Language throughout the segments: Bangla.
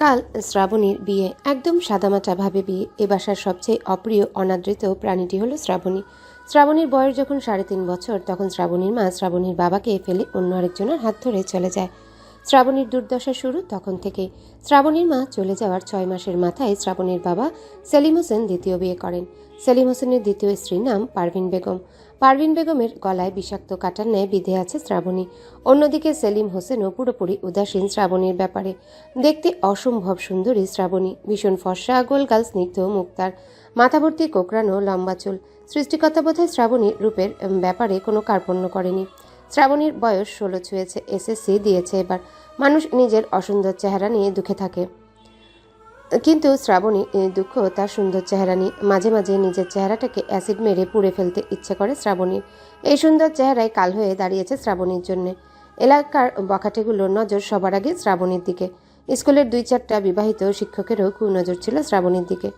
কাল শ্রাবণীর বিয়ে, একদম সাদামাটা ভাবে বিয়ে। এ বাসার সবচেয়ে অপ্রিয়, অনাদৃত প্রাণীটি হলো শ্রাবণী। শ্রাবণীর বয়স যখন সাড়ে তিন বছর, তখন শ্রাবণীর মা শ্রাবণীর বাবাকে ফেলে অন্য আরেকজনের হাত ধরে চলে যায়। শ্রাবণীর দুর্দশা শুরু তখন থেকেই। শ্রাবণীর মা চলে যাওয়ার ছয় মাসের মাথায় শ্রাবণীর বাবা সেলিম হোসেন দ্বিতীয় বিয়ে করেন। সেলিম হোসেনের দ্বিতীয় স্ত্রীর নাম পারভিন বেগম। পারভিন বেগমের গলায় বিষাক্ত কাটার ন্যায় বিধে আছে শ্রাবণী। অন্যদিকে সেলিম হোসেনও পুরোপুরি উদাসীন শ্রাবণীর ব্যাপারে। দেখতে অসম্ভব সুন্দরী শ্রাবণী। ভীষণ ফর্সা, গোলগাল, স্নিগ্ধ, মুক্তার। মাথা ভর্তি কোকড়ানো, লম্বা চুল। সৃষ্টিকর্তা বোধহয় শ্রাবণীর রূপের ব্যাপারে কোনো কার্পণ্য করেনি। শ্রাবণীর বয়স ষোলো ছুঁয়েছে, এসএসসি দিয়েছে এবার। মানুষ নিজের অসুন্দর চেহারা নিয়ে দুঃখে থাকে। কিন্তু শ্রাবণী দুঃখ তার সুন্দর চেহারা নিয়ে মাঝে মাঝে নিজের চেহারাটাকে অ্যাসিড মেরে পুড়ে ফেলতে ইচ্ছে করে শ্রাবণীর। এই সুন্দর চেহারায় কাল হয়ে দাঁড়িয়েছে শ্রাবণীর জন্যে। এলাকার বখাটেগুলোর নজর সবার আগে শ্রাবণীর দিকে। স্কুলের দুই চারটা বিবাহিত শিক্ষকেরও কুনজর ছিল শ্রাবণীর দিকে।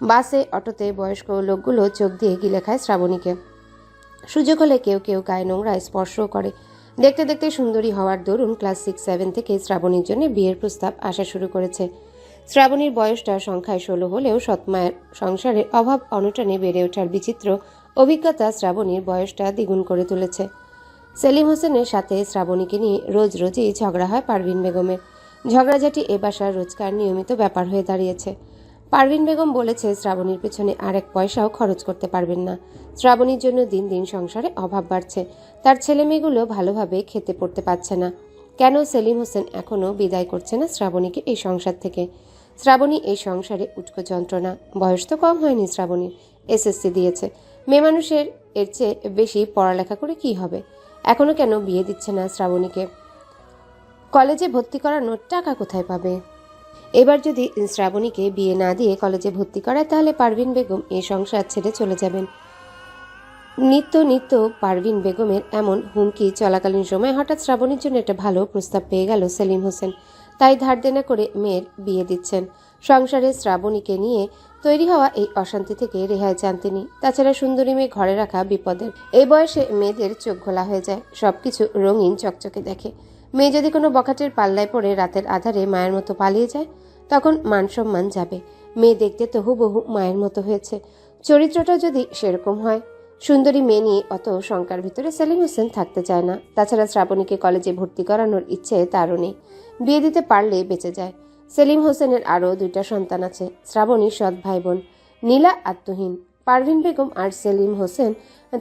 বাসে, অটোতে বয়স্ক লোকগুলো চোখ দিয়ে গিলে খায় শ্রাবণীকে। সুযোগ হলে কেউ কেউ গায়ে নোংরা স্পর্শও করে। দেখতে দেখতে সুন্দরী হওয়ার দরুন ক্লাস সিক্স, সেভেন থেকে শ্রাবণীর জন্য বিয়ের প্রস্তাব আসা শুরু করেছে। শ্রাবণীর বয়সটা সংখ্যায় ষোলো হলেও সৎমায়ের সংসারে অভাব অনটনে বেড়ে ওঠার বিচিত্র অভিজ্ঞতা শ্রাবণীর বয়সটা দ্বিগুণ করে তুলেছে। সেলিম হোসেনের সাথে শ্রাবণীকে নিয়ে রোজ রোজই ঝগড়া হয় পারভিন বেগমের। ঝগড়াঝাটি এ বাসার রোজকার নিয়মিত ব্যাপার হয়ে দাঁড়িয়েছে। পারভিন বেগম বলেছে, শ্রাবণীর পেছনে আর এক পয়সাও খরচ করতে পারবেন না। শ্রাবণীর জন্য দিন দিন সংসারে অভাব বাড়ছে। তার ছেলে মেয়েগুলো ভালোভাবে খেতে পড়তে পারছে না। কেন সেলিম হোসেন এখনও বিদায় করছে না শ্রাবণীকে এই সংসার থেকে? শ্রাবণী এই সংসারে উটকো যন্ত্রণা। বয়স তো কম হয়নি শ্রাবণীর। এসএসসি দিয়েছে। মেয়ে মানুষের, এর চেয়ে বেশি পড়ালেখা করে কি হবে? এখনও কেন বিয়ে দিচ্ছে না শ্রাবণীকে? কলেজে ভর্তি করানোর টাকা কোথায় পাবে? এবার যদি শ্রাবণীকে বিয়ে না দিয়ে কলেজে ভর্তি করায়, তাহলে পারভিন বেগম এই সংসার ছেড়ে চলে যাবেন। নিত্য নিত্য পারভিন বেগমের এমন হুমকি চলাকালীন সময় হঠাৎ শ্রাবণীর জন্য একটা ভালো প্রস্তাব পেয়ে গেল সেলিম হোসেন। তাই ধার দেনা করে মেয়ের বিয়ে দিচ্ছেন। সংসারে শ্রাবণীকে নিয়ে তৈরি হওয়া এই অশান্তি থেকে রেহাই চান তিনি। তাছাড়া সুন্দরী মেয়ে ঘরে রাখা বিপদের এই বয়সে মেয়েদের চোখ ঘোলা হয়ে যায়, সবকিছু রঙিন চকচকে দেখে। মেয়ে যদি কোনো বখাটের পাল্লায় পড়ে রাতের আধারে মায়ের মতো পালিয়ে যায়, তখন মান সম্মান যাবে। মেয়ে দেখতে তো হুবহু মায়ের মতো হয়েছে। চরিত্রটা যদি সেরকম হয় সুন্দরী মেয়ে নিয়ে অত শঙ্কার ভিতরে সেলিম হোসেন থাকতে চায় না। তাছাড়া শ্রাবণীকে কলেজে ভর্তি করানোর ইচ্ছে তারও নেই। বিয়ে দিতে পারলে বেঁচে যায়। সেলিম হোসেনের আরও দুইটা সন্তান আছে, শ্রাবণী সৎ ভাই বোন নীলা আত্মহীন পারভিন বেগম আর সেলিম হোসেন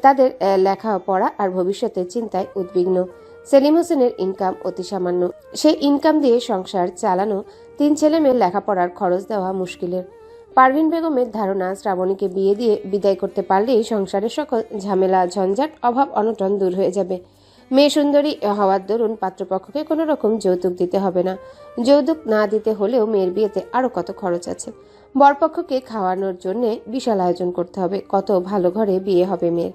তাদের লেখা, পড়া আর ভবিষ্যতের চিন্তায় উদ্বিগ্ন। সেলিম হোসেনের ইনকাম অতি সামান্য। সেই ইনকাম দিয়ে সংসার চালানো তিন ছেলে মেয়ের লেখাপড়ার খরচ দেওয়া মুশকিলের। পারভিন বেগমের ধারণা, শ্রাবণীকে বিয়ে দিয়ে বিদায় করতে পারলেই সংসারের সকল ঝামেলা, ঝঞ্ঝাট, অভাব, অনটন দূর হয়ে যাবে। মেয়ে সুন্দরী হওয়ার দরুন পাত্রপক্ষকে কোনো রকম যৌতুক দিতে হবে না। যৌতুক না দিতে হলেও মেয়ের বিয়েতে আরও কত খরচ আছে? বরপক্ষকে খাওয়ানোর জন্য বিশাল আয়োজন করতে হবে, কত ভালো ঘরে বিয়ে হবে মেয়ের।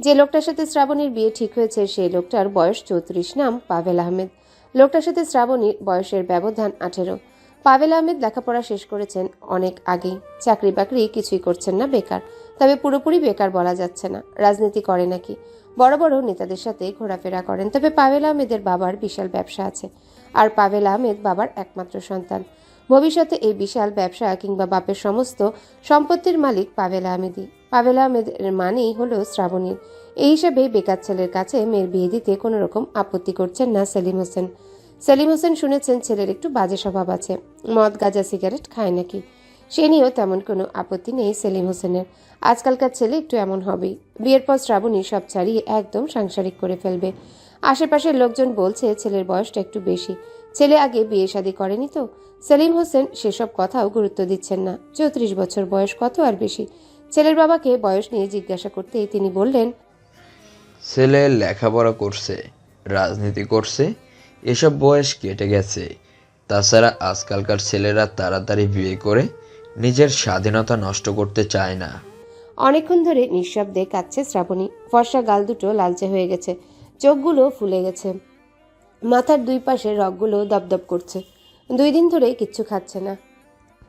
যে লোকটার সাথে শ্রাবণীর বিয়ে ঠিক হয়েছে, সেই লোকটার বয়স চৌত্রিশ নাম পাভেল আহমেদ। লোকটার সাথে শ্রাবণীর বয়সের ব্যবধান আঠেরো। পাভেল আহমেদ লেখাপড়া শেষ করেছেন অনেক আগেই। চাকরি বাকরি কিছুই করছেন না বেকার। তবে পুরোপুরি বেকার বলা যাচ্ছে না। রাজনীতি করে নাকি। বড় বড় নেতাদের সাথে ঘোরাফেরা করেন। তবে পাভেল আহমেদের বাবার বিশাল ব্যবসা আছে। আর পাভেল আহমেদ বাবার একমাত্র সন্তান। ভবিষ্যতে এই বিশাল ব্যবসা কিংবা বাপের সমস্ত সম্পত্তির মালিক পাভেল আহমেদই। পাভেল আহমেদের মানেই হলো শ্রাবণীর এই হিসাবে বেকার ছেলের কাছে মেয়ের বিয়ে দিতে কোনো রকম আপত্তি করছেন না সেলিম হোসেন। সেলিম হোসেন শুনেছেন ছেলের একটু বাজে স্বভাব আছে। মদ, গাঁজা, সিগারেট খায় নাকি? সে নিয়েও তেমন কোনো আপত্তি নেই সেলিম হোসেনের। আজকালকার ছেলে একটু এমন হবেই। বিয়ের পর শ্রাবণী সব ছাড়িয়ে একদম সাংসারিক করে ফেলবে। আশেপাশের লোকজন বলছে ছেলের বয়সটা একটু বেশি। ছেলে আগে বিয়ে শাদী করেনি তো। সেলিম হোসেন সেসব কথাও গুরুত্ব দিচ্ছেন না। চৌত্রিশ বছর বয়স কত আর বেশি? ছেলের বাবাকে বয়স নিয়ে জিজ্ঞাসা করতেই তিনি বললেন, ছেলে লেখাপড়া করছে, রাজনীতি করছে এসব বয়স কেটে গেছে। তাছাড়া আজকালকার ছেলেরা তাড়াতাড়ি বিয়ে করে নিজের স্বাধীনতা নষ্ট করতে চায় না। অনেকক্ষণ ধরে নিঃশব্দে কাঁদছে শ্রাবণী। ফর্সা গাল দুটো লালচে হয়ে গেছে। চোখগুলো ফুলে গেছে। মাথার দুই পাশে রগগুলো দপদপ করছে। দুই দিন ধরে কিচ্ছু খাচ্ছে না।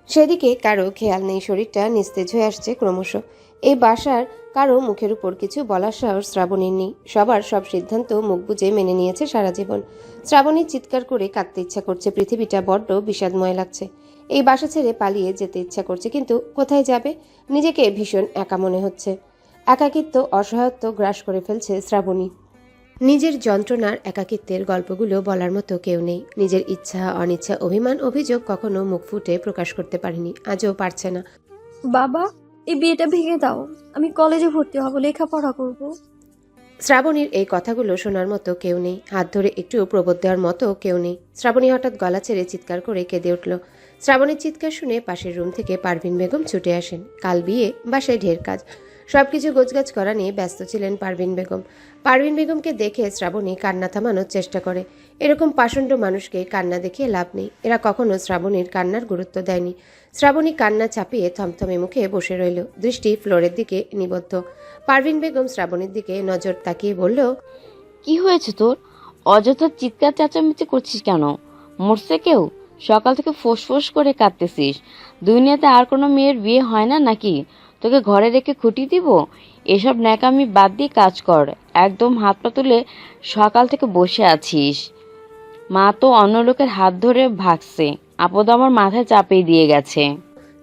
সেদিকে কারও খেয়াল নেই, শরীরটা নিস্তেজ হয়ে আসছে ক্রমশ। এই বাসার কারও মুখের উপর কিছু বলার সাহস শ্রাবণীর নেই। সবার সব সিদ্ধান্ত মুখ বুজে মেনে নিয়েছে সারা জীবন। শ্রাবণীর চিৎকার করে কাঁদতে ইচ্ছা করছে, পৃথিবীটা বড্ড বিষাদময় লাগছে। এই বাসা ছেড়ে পালিয়ে যেতে ইচ্ছা করছে, কিন্তু কোথায় যাবে? নিজেকে ভীষণ একা মনে হচ্ছে। একাকিত্ব অসহায়ত্ব গ্রাস করে ফেলছে শ্রাবণী। নিজের যন্ত্রণার একাকিত্বের গল্পগুলো বলার মতো কেউ নেই। নিজের ইচ্ছা, অনিচ্ছা, অভিমান, অভিযোগ কখনো মুখ ফুটে প্রকাশ করতে পারেনি, আজও পারছে না। বাবা এই বিয়েটা ভেঙে দাও। আমি কলেজে ভর্তি হব, লেখাপড়া করব। শ্রাবণীর এই কথাগুলো শোনার মতো কেউ নেই। হাত ধরে একটু প্রবোধ দেওয়ার মতো কেউ নেই। শ্রাবণী হঠাৎ গলা ছেড়ে চিৎকার করে কেঁদে উঠল। শ্রাবণীর চিৎকার শুনে পাশের রুম থেকে পারভিন বেগম ছুটে আসেন। কাল বিয়ে, বাসায় ঢের কাজ। সবকিছু গোছগাছ করা নিয়ে ব্যস্ত ছিলেন পারভিন বেগম। পারভিন বেগমকে দেখে শ্রাবণী কান্না থামানোর চেষ্টা করে। এরকম পাষণ্ড মানুষকে কান্না দেখিয়ে লাভ নেই। এরা কখনো শ্রাবণীর কান্নার গুরুত্ব দেয়নি। শ্রাবণী কান্না চাপিয়ে থমথমে মুখে বসে রইল। দৃষ্টি ফ্লোরের দিকে নিবদ্ধ। পারভিন বেগম শ্রাবণীর দিকে নজর তাকিয়ে বলল, কি হয়েছে তোর? অযথা চিৎকার চেঁচামেচি করছিস কেন? মরছে কেউ? সকাল থেকে ফোঁস করে কাঁদতেছিস। দুনিয়াতে আর কোনো মেয়ের বিয়ে হয় না নাকি? তোকে ঘরে রেখে খুঁটি দিব? এসব ন্যাকামি বাদ দিয়ে কাজ কর। একদম হাত পা তুলে সকাল থেকে বসে আছিস। মা তো অন্য লোকের হাত ধরে ভাগছে। আপদ আমার মাথায় চাপিয়ে দিয়ে গেছে।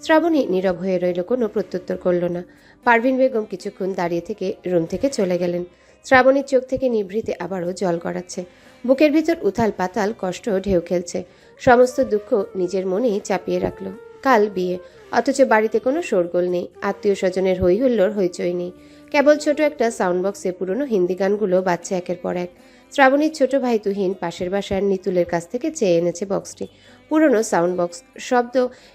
শ্রাবণী নীরব হয়ে রইল, কোনো প্রত্যুত্তর করল না। পারভিন বেগম কিছুক্ষণ দাঁড়িয়ে থেকে রুম থেকে চলে গেলেন। শ্রাবণীর চোখ থেকে নিভৃতে আবারও জল গড়াচ্ছে। বুকের ভিতর উথাল পাতাল কষ্ট ঢেউ খেলছে। সমস্ত দুঃখ নিজের মনেই চাপিয়ে রাখল। কাল বিয়ে। অথচ বাড়িতে কোনো শোরগোল নেই। আত্মীয় স্বজনের হই হুল্লোড় হইচই নেই। কেবল ছোট একটা সাউন্ড বক্সে পুরনো হিন্দি গানগুলো বাচ্চা একের পর এক। শ্রাবণীর ছোট ভাই তুহিন পাশের বাসার নিতুলের কাছ থেকে চেয়ে এনেছে বক্সটি পুরনো সাউন্ড বক্স শব্দ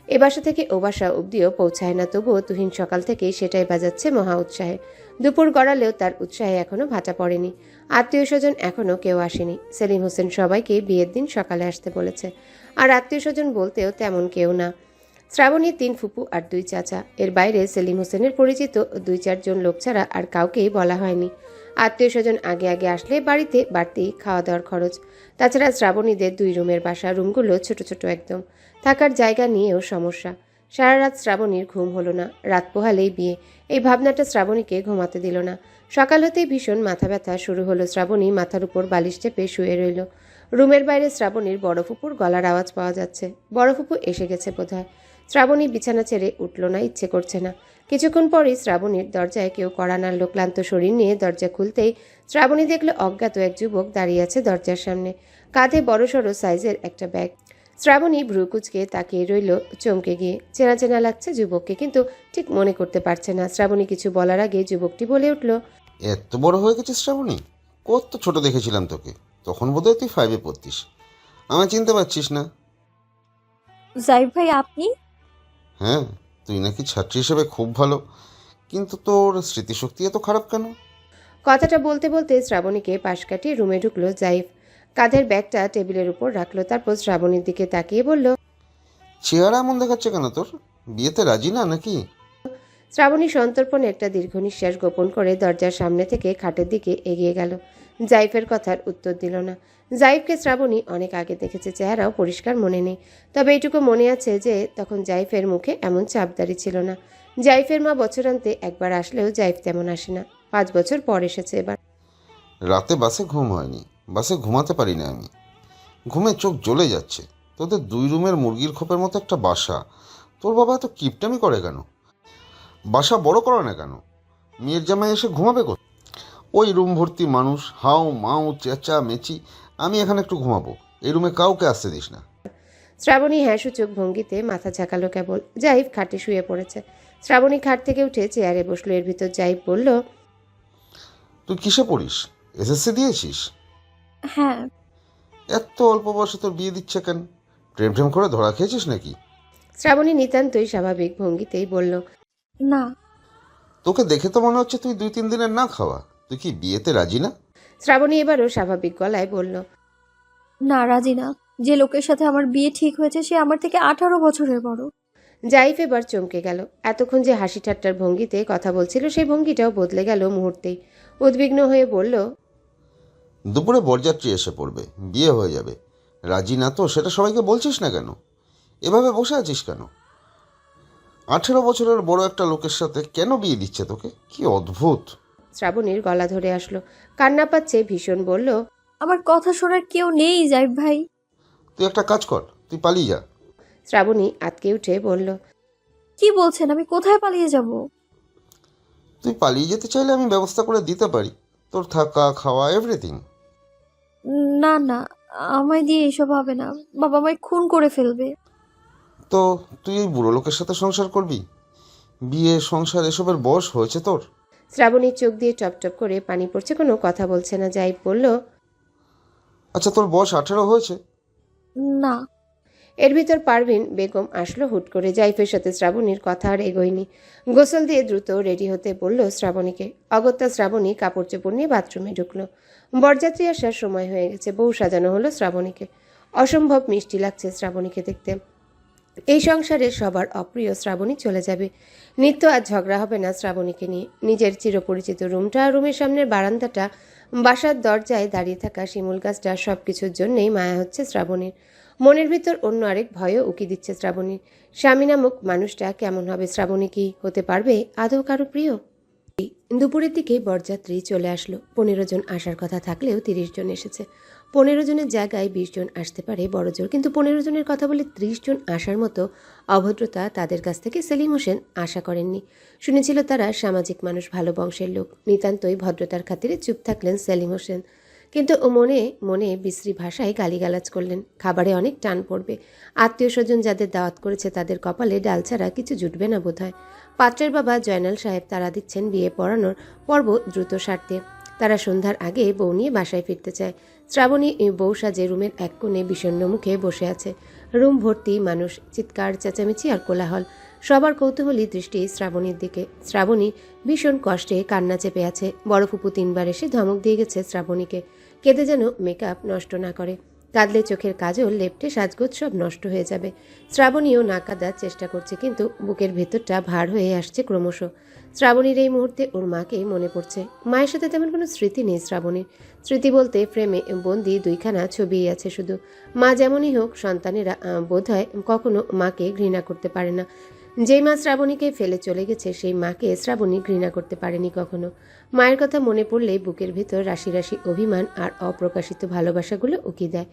এ বাসা থেকে ও বাসা অব্দিও পৌঁছায় না, তবুও তুহিন সকাল থেকেই সেটাই বাজাচ্ছে মহা উৎসাহে। দুপুর গড়ালেও তার উৎসাহে এখনও ভাটা পড়েনি। আত্মীয় স্বজন এখনও কেউ আসেনি। সেলিম হোসেন সবাইকে বিয়ের দিন সকালে আসতে বলেছে। আর আত্মীয় স্বজন বলতেও তেমন কেউ না। শ্রাবণীর তিন ফুপু আর দুই চাচা। এর বাইরে সেলিম হোসেনের পরিচিত দুই চারজন লোক ছাড়া আর কাউকেই বলা হয়নি। আত্মীয় স্বজন আগে আগে আসলে বাড়িতে বাড়তি খাওয়া দাওয়ার খরচ। তাছাড়া শ্রাবণীদের দুই রুমের বাসা রুমগুলো ছোট ছোট একদম। থাকার জায়গা নিয়েও সমস্যা। সারা রাত শ্রাবণীর ঘুম হলো না, রাত পোহালেই বিয়ে। এই ভাবনাটা শ্রাবণীকে ঘুমাতে দিল না। সকাল হতেই ভীষণ মাথা ব্যথা শুরু হলো শ্রাবণী মাথার উপর বালিশ চেপে শুয়ে রইল। রুমের বাইরে শ্রাবণীর বড় ফুপুর গলার আওয়াজ পাওয়া যাচ্ছে। বড় ফুপু এসে গেছে বোধহয়। শ্রাবণী বিছানা ছেড়ে উঠল না ইচ্ছে করছে না। কিছুক্ষণ পরই শ্রাবণীর দরজায় কেউ কড়া নাড়ল ক্লান্ত শরীর নিয়ে দরজা খুলতেই শ্রাবণী দেখল অজ্ঞাত এক যুবক দাঁড়িয়ে আছে দরজার সামনে। কাঁধে বড়সড় সাইজের একটা ব্যাগ। শ্রাবণী ভ্রুকুচকে তাকিয়ে রইল চমকে গিয়ে। চেনা চেনা লাগছে যুবককে কিন্তু ঠিক মনে করতে পারছে না। শ্রাবণী কিছু বলার আগে যুবকটি বলে উঠল এত বড় হয়ে গেছে শ্রাবণী? কত ছোট দেখেছিলাম তোকে। তখন বোধহয় তুই ফাইভে পড়তিস। আমায় চিনতে পারছিস না? জাইব ভাই আপনি? হ্যাঁ তুই নাকি ছাত্রী হিসেবে খুব ভালো। কিন্তু তোর স্মৃতিশক্তি এত খারাপ কেন? কথাটা বলতে বলতে শ্রাবণীকে পাশ কাটিয়ে রুমে ঢুকলো জাইফ। কাঁধের ব্যাগটা টেবিলের উপর রাখল তারপর শ্রাবণীর দিকে তাকিয়ে বলল চেহারা এমন দেখাচ্ছে কেন তোর? বিয়েতে রাজি না নাকি? শ্রাবণী সন্তর্পণে একটা দীর্ঘ নিঃশ্বাস গোপন করে দরজার সামনে থেকে খাটের দিকে এগিয়ে গেল। জাইফের কথার উত্তর দিল না। জাইফকে শ্রাবণী অনেক আগে দেখেছে, চেহারাও পরিষ্কার মনে নেই। তবে এইটুকু মনে আছে যে, তখন জাইফের মুখে এমন চাপদারি ছিল না। জাইফের মা বছরান্তে একবার আসলেও জাইফ তেমন আসে না। পাঁচ বছর পর এসেছে এবার। রাতে বাসে ঘুম হয়নি। বাসে ঘুমাতে পারি না আমি। ঘুমে চোখ জ্বলে যাচ্ছে। তোদের দুই রুমের মুরগির খোপের মতো একটা বাসা। তোর বাবা এত কিপটামি করে কেন? বাসা বড় করে না কেন? মেয়ের জামাই এসে ঘুমাবে কো ওই রুম ভর্তি মানুষ হাউ মাউ চেঁচা মেচি আমি এখানে একটু ঘুমাবো। এই রুমে কাউকে আসতে দিস না। শ্রাবণী হ্যাঁ সূচক ভঙ্গিতে মাথা ঝাঁকালো কেবল। জাইফ খাটে শুয়ে পড়েছে। শ্রাবণী খাট থেকে উঠে চেয়ারে বসল। এর ভিতর জাইফ বলল তুই কিসে পড়িস? এসএসসি দিয়েছিস? হ্যাঁ। এত অল্প বয়সে তোর বিয়ে দিচ্ছে কেন? প্রেম প্রেম করে ধরা খেয়েছিস নাকি? শ্রাবণী নিতান্তই স্বাভাবিক ভঙ্গিতেই বলল না। তোকে দেখে তো মনে হচ্ছে তুই দুই তিন দিনের না খাওয়া। তুই কি বিয়েতে রাজি না? শ্রাবণী এবারও স্বাভাবিক গলায় বলল না রাজি না। যে লোকের সাথে আমার বিয়ে ঠিক হয়েছে সে আমার থেকে আঠারো বছরের বড়। জাইফ এবার চমকে গেল। এতক্ষণ যে হাসি ঠাট্টার ভঙ্গিতে কথা বলছিল সেই ভঙ্গিটাও বদলে গেল মুহূর্তেই। উদ্বিগ্ন হয়ে বলল দুপুরে বরযাত্রী এসে পড়বে বিয়ে হয়ে যাবে। রাজি না তো সেটা সবাইকে বলছিস না কেন? এভাবে বসে আছিস কেন? আঠেরো বছরের বড় একটা লোকের সাথে কেন বিয়ে দিচ্ছে তোকে? কি অদ্ভুত! শ্রাবণীর গলা ধরে আসলো। কান্না পাচ্ছে ভীষণ বলল আমার কথা শোনার কেউ নেই জাইফ ভাই। তুই একটা কাজ কর তুই পালিয়ে যা। শ্রাবণী আতকে উঠে বলল কি বলছেন? আমি কোথায় পালিয়ে যাব? তুই পালিয়ে যেতে চাইলে আমি ব্যবস্থা করে দিতে পারি। তোর থাকা খাওয়া এভরিথিং না না আমায় দিয়ে এসব হবে না। বাবা আমায় খুন করে ফেলবে। তো তুই এই বুড়ো লোকের সাথে সংসার করবি? বিয়ে সংসার এসবের বয়স হয়েছে তোর? শ্রাবণীর চোখ দিয়ে টপ টপ করে পানি পড়ছে কোনো কথা বলছে না। যাই বলল আচ্ছা তোর বয়স আঠেরো হয়েছে? না। এর ভিতর পারভিন বেগম আসলো হুট করে। জাইফের সাথে শ্রাবণীর কথা আর এগোয়নি। গোসল দিয়ে দ্রুত রেডি হতে বলল শ্রাবণীকে। অগত্যা শ্রাবণী কাপড় চোপড় নিয়ে বাথরুমে ঢুকলো। বরযাত্রী আসার সময় হয়ে গেছে বউ সাজানো হলো শ্রাবণীকে। অসম্ভব মিষ্টি লাগছে শ্রাবণীকে দেখতে। এই সংসারে সবার অপ্রিয় শ্রাবণী চলে যাবে। নিত্য আর ঝগড়া হবে না শ্রাবণীকে নিয়ে। নিজের চিরপরিচিত রুমটা রুমের সামনের বারান্দাটা, বাসার দরজায় দাঁড়িয়ে থাকা শিমুল গাছটা সব কিছুর জন্যেই মায়া হচ্ছে শ্রাবণীর। মনের ভিতর অন্য আরেক ভয়ও উকি দিচ্ছে শ্রাবণীর। স্বামী নামক মানুষটা কেমন হবে শ্রাবণী কি হতে পারবে? আদৌ কারও প্রিয়? দুপুরের দিকে বরযাত্রী চলে আসলো। পনেরো জন আসার কথা থাকলেও তিরিশ জন এসেছে। পনেরো জনের জায়গায় বিশ জন আসতে পারে, বড় জোর। কিন্তু পনেরো জনের কথা বলে ত্রিশ জন আসার মতো অভদ্রতা তাদের কাছ থেকে সেলিম হোসেন আশা করেননি। শুনেছিল তারা, সামাজিক মানুষ, ভালো বংশের লোক। নিতান্তই ভদ্রতার খাতিরে চুপ থাকলেন সেলিম হোসেন। কিন্তু ও মনে মনে বিশ্রী ভাষায় গালিগালাজ করলেন। খাবারে অনেক টান পড়বে। আত্মীয় স্বজন যাদের দাওয়াত করেছে তাদের কপালে ডাল ছাড়া কিছু জুটবে না বোধ হয় পাত্রের বাবা জয়নাল সাহেব তারা দিচ্ছেন বিয়ে পড়ানোর পর্ব দ্রুত সারতে। তারা সন্ধ্যার আগে বউ নিয়ে বাসায় ফিরতে চায়। শ্রাবণী বউ সাজে রুমের এক কোণে বিষণ্ন মুখে বসে আছে। রুম ভর্তি মানুষ, চিৎকার, চেঁচামেচি আর কোলাহল। সবার কৌতূহলী দৃষ্টি শ্রাবণীর দিকে। শ্রাবণী ভীষণ কষ্টে কান্না চেপে আছে। বড় ফুপু তিনবার এসে ধমক দিয়ে গেছে শ্রাবণীকে। কেঁদে যেন মেকআপ নষ্ট না করে। কাঁদলে চোখের কাজল লেপটে সাজগোজ সব নষ্ট হয়ে যাবে। শ্রাবণীও না কাঁদার চেষ্টা করছে কিন্তু বুকের ভেতরটা ভার হয়ে আসছে ক্রমশ। শ্রাবণীর এই মুহূর্তে ওর মাকে মনে পড়ছে। মায়ের সাথে তেমন কোনো স্মৃতি নেই শ্রাবণীর। স্মৃতি বলতে ফ্রেমে বন্দি দুইখানা ছবিই আছে শুধু। মা যেমনই হোক সন্তানেরা আহ, বোধহয় কখনো মাকে ঘৃণা করতে পারে না। যেই মা শ্রাবণীকে ফেলে চলে গেছে, সেই মাকে শ্রাবণী ঘৃণা করতে পারেনি কখনো। মায়ের কথা মনে পড়লে বুকের ভেতর রাশি রাশি অভিমান আর অপ্রকাশিত ভালোবাসাগুলো উকি দেয়।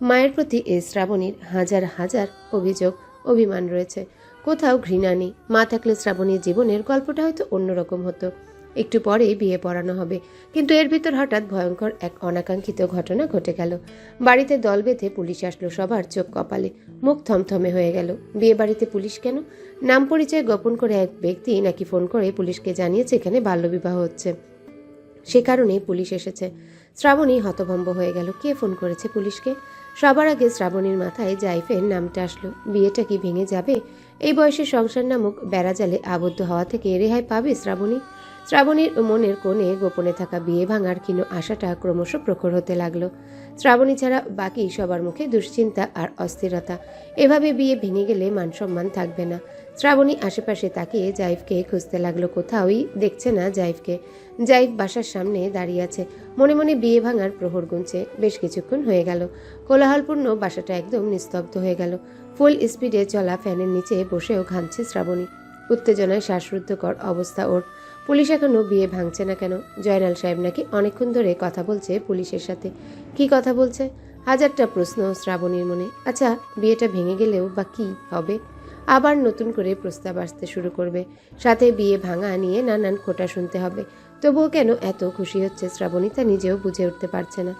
মায়ের প্রতি এ শ্রাবণীর হাজার হাজার অভিযোগ, অভিমান রয়েছে। কোথাও ঘৃণা নেই। মা থাকলে শ্রাবণীর জীবনের গল্পটা হয়তো অন্যরকম হতো। একটু পরেই বিয়ে পড়ানো হবে। কিন্তু এর ভিতর হঠাৎ ভয়ঙ্কর এক অনাকাঙ্ক্ষিত ঘটনা ঘটে গেল। বাড়িতে দল বেঁধে পুলিশ আসলো সবার চোখ কপালে। মুখ থমথমে হয়ে গেল। বিয়ে বাড়িতে পুলিশ কেন? নাম পরিচয় গোপন করে এক ব্যক্তি নাকি ফোন করে পুলিশকে জানিয়েছে এখানে বাল্যবিবাহ হচ্ছে। সে কারণেই পুলিশ এসেছে। শ্রাবণী হতভম্ব হয়ে গেল। কে ফোন করেছে পুলিশকে? সবার আগে শ্রাবণীর মাথায় জাইফের নামটা আসলো। বিয়েটা কি ভেঙে যাবে? এই বয়সে সংসার নামক বেড়াজালে আবদ্ধ হওয়া থেকে রেহাই পাবে শ্রাবণী? শ্রাবণীর মনের কোণে গোপনে থাকা বিয়ে ভাঙার ক্ষীণ আশাটা ক্রমশ প্রখর হতে লাগল। শ্রাবণী ছাড়া বাকি সবার মুখে দুশ্চিন্তা আর অস্থিরতা। এভাবে বিয়ে ভেঙে গেলে মানসম্মান থাকবে না। শ্রাবণী আশেপাশে তাকিয়ে জাইফকে খুঁজতে লাগল, কোথাওই দেখছে না জাইফকে। জাইফ বাসার সামনে দাঁড়িয়ে আছে। মনে মনে বিয়ে ভাঙার প্রহর গুনছে। বেশ কিছুক্ষণ হয়ে গেল। কোলাহলপূর্ণ বাসাটা একদম নিস্তব্ধ হয়ে গেল। ফুল স্পিডে চলা ফ্যানের নিচে বসেও ঘামছে শ্রাবণী। উত্তেজনায় শ্বাসরুদ্ধকর অবস্থা ওর। পুলিশ এখনও বিয়ে ভাঙছে না কেন? জয়নাল সাহেব নাকি অনেকক্ষণ ধরে কথা বলছে পুলিশের সাথে। কি কথা বলছে? হাজারটা প্রশ্ন শ্রাবণীর মনে। আচ্ছা বিয়েটা ভেঙে গেলেও বা কি হবে? আবার নতুন করে প্রস্তাব আসতে শুরু করবে। সাথে বিয়ে ভাঙা নিয়ে নানান খোটা শুনতে হবে। তবুও কেন এত খুশি হচ্ছে শ্রাবণী তা নিজেও বুঝে উঠতে পারছে না।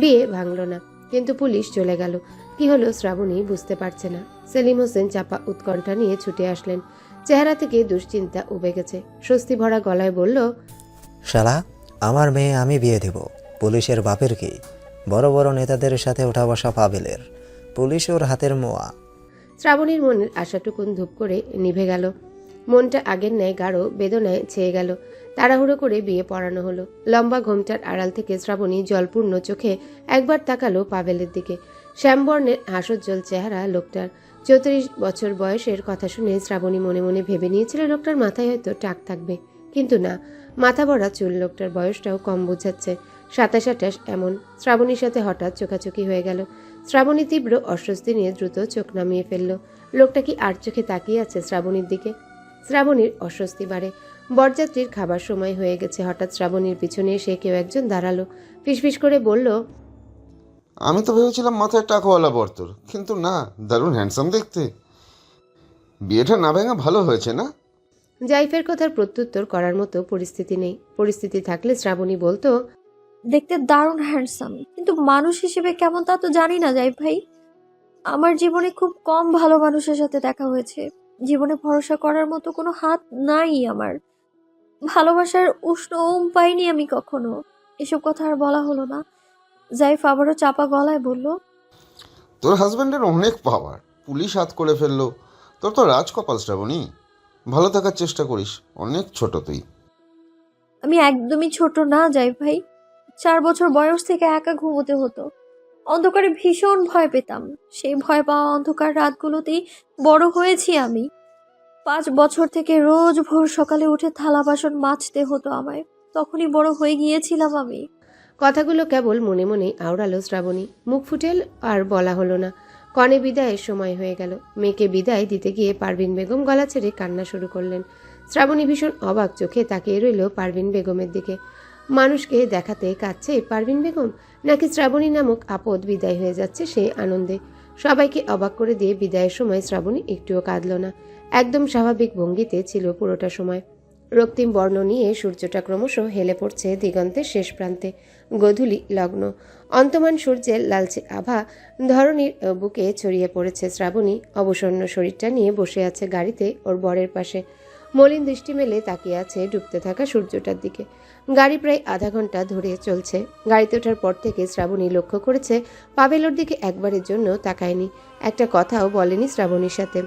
বিয়ে ভাঙল না, কিন্তু পুলিশ চলে গেল। কি হলো শ্রাবণী বুঝতে পারছে না। সেলিম হোসেন চাপা উৎকণ্ঠা নিয়ে ছুটে আসলেন। চেহারা থেকে দুশ্চিন্তা উবে গেছে। স্বস্তি ভরা গলায় বলল শালা আমার মেয়ে আমি বিয়ে দেব। পুলিশের বাপের কি? বড় বড় নেতাদের সাথে ওঠা বসা পাবেলের। পুলিশ ওর হাতের মোয়া। শ্রাবণীর মনের আশাটুকুন ধূপ করে নিভে গেল। মনটা আগের ন্যায় গাঢ় বেদনায় ছেয়ে গেল। তাড়াহুড়ো করে বিয়ে পড়ানো হলো। লম্বা ঘোমটার আড়াল থেকে শ্রাবণী জলপূর্ণ চোখে একবার তাকালো পাবেলের দিকে। শ্যামবর্ণের হাসজ্জ্বল চেহারা লোকটার। চৌত্রিশ বছর বয়সের কথা শুনে শ্রাবণী মনে মনে ভেবে নিয়েছিল, লোকটার মাথায় হয়তো টাক থাকবে। কিন্তু না, মাথা ভরা চুল লোকটার বয়সটাও কম বোঝাচ্ছে। সাতাশ আঠাশ এমন। শ্রাবণীর সাথে হঠাৎ চোখাচোখি হয়ে গেল। শ্রাবণী তীব্র অস্বস্তি নিয়ে দ্রুত চোখ নামিয়ে ফেলল। লোকটা কি আর চোখে তাকিয়ে আছে শ্রাবণীর দিকে? শ্রাবণীর অস্বস্তি বাড়ে। বরযাত্রীর খাবার সময় হয়ে গেছে। হঠাৎ শ্রাবণীর পিছনে এসে কেউ একজন দাঁড়াল। ফিসফিস করে বলল আমি তো ভেবেছিলাম মাথায় টাকাওয়ালা বর্তর কিন্তু না দারুণ হ্যান্ডসাম দেখতে। বিয়েটা না ভেঙা ভালো হয়েছে না? জাইফের কথার প্রত্যুত্তর করার মতো পরিস্থিতি নেই। পরিস্থিতি থাকলে শ্রাবণী বলতো দেখতে দারুণ হ্যান্ডসাম কিন্তু মানুষ হিসেবে কেমন তা তো জানি না যাই ভাই। আমার জীবনে খুব কম ভালো মানুষের সাথে দেখা হয়েছে। জীবনে ভরসা করার মতো কোনো হাত নাই আমার। ভালোবাসার উষ্ণ ওম পাইনি আমি কখনো। এসব কথা আর বলা হলো না। জাইফ আবারও চাপা গলায় বলল তোর হাজব্যান্ডের অনেক পাওয়ার পুলিশ হাত করে ফেলল। তোর তো রাজকপাল শ্রাবণী। ভালো থাকার চেষ্টা করিস। অনেক ছোট তুই। আমি একদমই ছোট না যাই ভাই। চার বছর বয়স থেকে একা ঘুমোতে হতো। অন্ধকারে ভীষণ ভয় পেতাম। সেই ভয় পাওয়া অন্ধকার রাতগুলোতেই বড় হয়েছি আমি। পাঁচ বছর থেকে রোজ ভোর সকালে উঠে থালা বাসন মাজতে হতো আমায়। তখনই বড় হয়ে গিয়েছিলাম আমি। কথাগুলো কেবল মনে মনে আওড়ালো শ্রাবণী। মুখ ফুটেল আর বলা হলো না। কনে বিদায়ের সময় হয়ে গেল। মেয়েকে বিদায় দিতে গিয়ে পারভিন বেগম গলা ছেড়ে কান্না শুরু করলেন। শ্রাবণী ভীষণ অবাক চোখে তাকিয়ে রইল পারভিন বেগমের দিকে। মানুষকে দেখাতে কাঁদছে পারভিন বেগম? নাকি শ্রাবণী নামক আপদ বিদায় হয়ে যাচ্ছে সেই আনন্দে? সবাইকে অবাক করে দিয়ে বিদায়ের সময় শ্রাবণী একটুও কাঁদল না। একদম স্বাভাবিক ভঙ্গিতে ছিল পুরোটা সময়। রক্তিম বর্ণ নিয়ে সূর্যটা ক্রমশ হেলে পড়ছে দিগন্তের শেষ প্রান্তে। গধূলি লগ্ন। অন্তমান সূর্যের লালচে আভা ধরনীর বুকে ছড়িয়ে পড়েছে। শ্রাবণী অবসন্ন শরীরটা নিয়ে বসে আছে গাড়িতে ওর বরের পাশে। মলিন দৃষ্টি মেলে তাকিয়ে আছে ডুবতে থাকা সূর্যটার দিকে। গাড়ি প্রায় আধা ঘণ্টা ধরে চলছে। গাড়িতে ওঠার পর থেকে শ্রাবণী লক্ষ্য করেছে পাবেলোর দিকে একবারের জন্য তাকায়নি। একটা কথাও বলেনি শ্রাবণীর সাথে।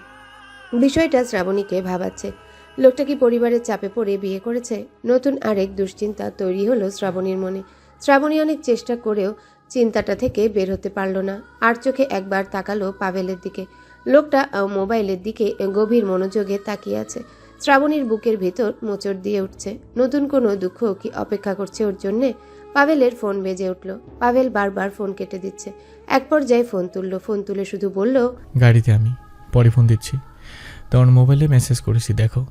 বিষয়টা শ্রাবণীকে ভাবাচ্ছে। লোকটা কি পরিবারের চাপে পড়ে বিয়ে করেছে? নতুন আরেক দুশ্চিন্তা তৈরি হলো শ্রাবণীর মনে। শ্রাবণী অনেক চেষ্টা করেও চিন্তাটা থেকে বের হতে পারল না। আর চোখে একবার তাকালো পাভেলের দিকে। লোকটা মোবাইলের দিকে গভীর মনোযোগে তাকিয়ে আছে। শ্রাবণীর বুকের ভেতর মোচড় দিয়ে উঠছে। নতুন কোনো দুঃখ কি অপেক্ষা করছে ওর জন্যে? পাভেলের ফোন বেজে উঠল। পাভেল বারবার ফোন কেটে দিচ্ছে। এক পর্যায়ে ফোন তুললো। ফোন তুলে শুধু বলল গাড়িতে আমি। পরে ফোন দিচ্ছি। তখন মোবাইলে মেসেজ করেছি দেখো।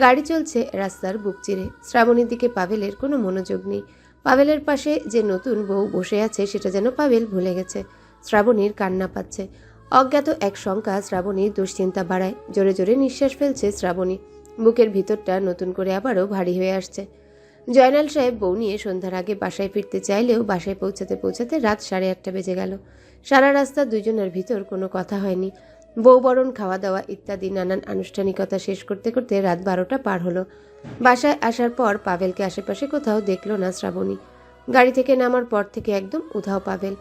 গাড়ি চলছে রাস্তার বুক চিরে। শ্রাবণীর দিকে পাভেলের কোনো মনোযোগ নেই। পাভেলের পাশে যে নতুন বউ বসে আছে, সেটা যেন পাভেল ভুলে গেছে। শ্রাবণীর কান্না পাচ্ছে। অজ্ঞাত এক শঙ্কা শ্রাবণীর দুশ্চিন্তা বাড়ায়। জোরে জোরে নিঃশ্বাস ফেলছে শ্রাবণী। বুকের ভিতরটা নতুন করে আবারও ভারী হয়ে আসছে। জয়নাল সাহেব বউ নিয়ে সন্ধ্যার আগে বাসায় ফিরতে চাইলেও বাসায় পৌঁছাতে পৌঁছাতে রাত সাড়ে আটটা বেজে গেল। সারা রাস্তা দুজনের ভিতর কোনো কথা হয়নি। বউবরণ খাওয়া দাওয়া ইত্যাদি নানান আনুষ্ঠানিকতা শেষ করতে করতে রাত বারোটা পার হলো। বাসায় আসার পর পাভেলকে আশেপাশে কোথাও দেখল না শ্রাবণী। গাড়ি থেকে নামার পর থেকে একদম উধাও পাভেল।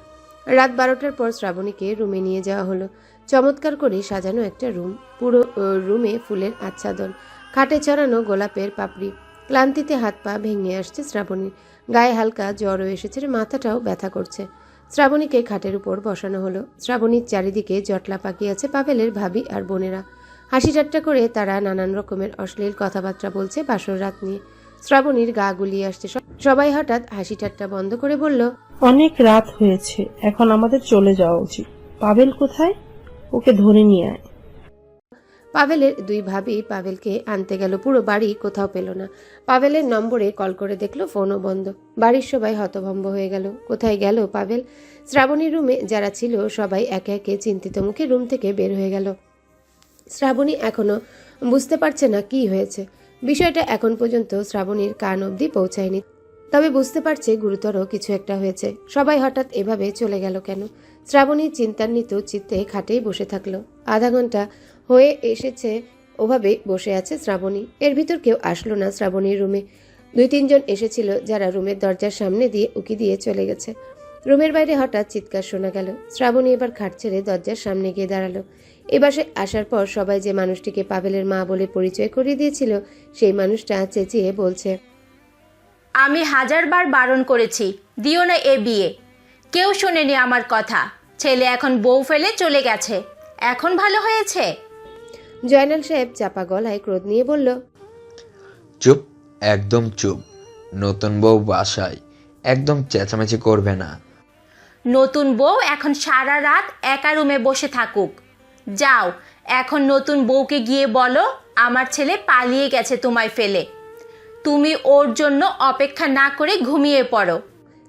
রাত বারোটার পর শ্রাবণীকে রুমে নিয়ে যাওয়া হলো। চমৎকার করে সাজানো একটা রুম, পুরো রুমে ফুলের আচ্ছাদন, খাটে চড়ানো গোলাপের পাপড়ি। ক্লান্তিতে হাত পা ভেঙে আসছে শ্রাবণীর। গায়ে হালকা জ্বরও এসেছে মাথাটাও ব্যথা করছে। শ্রাবণীকে খাটের উপর বসানো হলো। শ্রাবণীর চারিদিকে জটলা পাকিয়ে আছে পাভেলের ভাবি আর বোনেরা। হাসি ঠাট্টা করে তারা নানান রকমের অশ্লীল কথাবার্তা বলছে বাসর রাত নিয়ে। শ্রাবণীর গা গুলিয়ে আসছে সব- সবাই হঠাৎ হাসি ঠাট্টা বন্ধ করে বলল, অনেক রাত হয়েছে, এখন আমাদের চলে যাওয়া উচিত। পাভেল কোথায়? ওকে ধরে নিয়ে আয়। পাভেলের দুই ভাবি পাভেলকে আনতে গেল, পুরো বাড়ি কোথাও পেল না। পাভেলের নম্বরে কল করে দেখল ফোনও বন্ধ। বাড়ির সবাই হতভম্ব হয়ে গেল। কোথায় গেল পাভেল? শ্রাবণীর রুমে যারা ছিল সবাই একে একে চিন্তিত মুখে রুম থেকে বের হয়ে গেল। শ্রাবণী এখনও বুঝতে পারছে না কি হয়েছে। বিষয়টা এখন পর্যন্ত শ্রাবণীর কান অবধি পৌঁছায়নি। তবে বুঝতে পারছে গুরুতর কিছু একটা হয়েছে। সবাই হঠাৎ এভাবে চলে গেল কেন? শ্রাবণী চিন্তান্বিত চিত্তে খাটেই বসে থাকল। আধা ঘণ্টা হয়ে এসেছে। ওভাবে বসে আছে শ্রাবণী। এর ভিতর কেউ আসলো না শ্রাবণীর রুমে। দুই তিনজন এসেছিল যারা রুমের দরজার সামনে দিয়ে উকি দিয়ে চলে গেছে। রুমের বাইরে হঠাৎ চিৎকার শোনা গেল। শ্রাবণী এবার খাট ছেড়ে দরজার সামনে গিয়ে দাঁড়াল। এবারে আসার পর সবাই যে মানুষটিকে পাবেলের মা বলে পরিচয় করিয়ে দিয়েছিল, সেই মানুষটা চেঁচিয়ে বলছে, আমি হাজারবার বারণ করেছি, দিও না এ বিয়ে। কেউ শোনেনি আমার কথা। ছেলে এখন বউ ফেলে চলে গেছে। এখন ভালো হয়েছে? জয়নাল সাহেব চাপা গলায় ক্রোধ নিয়ে বলল চুপ একদম চুপ। নতুন বউ বাসায় একদম চেঁচামেচি করবে না। নতুন বউ এখন সারা রাত একা রুমে বসে থাকুক। যাও এখন নতুন বউকে গিয়ে বলো আমার ছেলে পালিয়ে গেছে তোমায় ফেলে। তুমি ওর জন্য অপেক্ষা না করে ঘুমিয়ে পড়ো।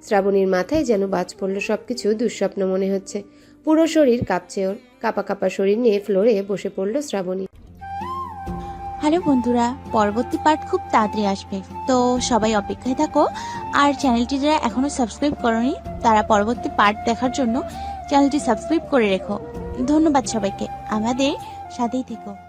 শ্রাবণীর মাথায় যেন বাজ পড়ল সবকিছু দুঃস্বপ্ন মনে হচ্ছে। পুরো শরীর কাঁপছে ওর। কাঁপা কাঁপা শরীর নিয়ে ফ্লোরে বসে পড়ল শ্রাবণী। হ্যালো বন্ধুরা, পরবর্তী পার্ট খুব তাড়াতাড়ি আসবে। তো সবাই অপেক্ষায় থাকো। আর চ্যানেলটি যারা এখনও সাবস্ক্রাইব করনি, তারা পরবর্তী পার্ট দেখার জন্য চ্যানেলটি সাবস্ক্রাইব করে রেখো। ধন্যবাদ সবাইকে। আমাদের সাথেই থেকো।